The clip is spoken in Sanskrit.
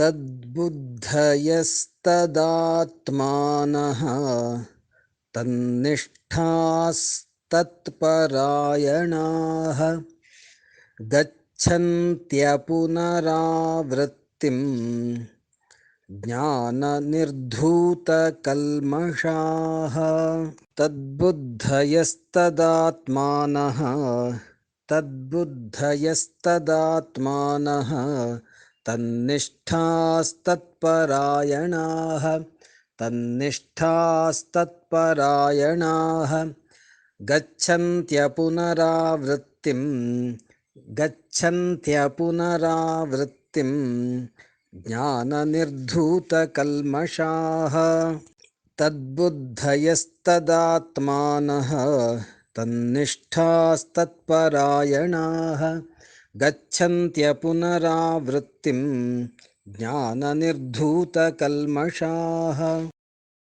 तद्बुद्धयस्तदात्मानः तन्निष्ठास्तत्परायणाः गच्छन्त्यपुनरावृत्तिं ज्ञाननिर्धूतकल्मषाः तद्बुद्धयस्तदात्मानः तद्बुद्धयस्तदात्मानः तन्निष्ठास्तत्परायणाः तन्निष्ठास्तत्परायणाः। गच्छन्त्यपुनरावृत्तिं गच्छन्त्यपुनरावृत्तिं ज्ञाननिर्धूतकल्मषाः। तद्बुद्धयस्तदात्मानः तन्निष्ठास्तत्परायणाः गच्छन्त्यपुनरावृत्तिं ज्ञाननिर्धूतकल्मषाः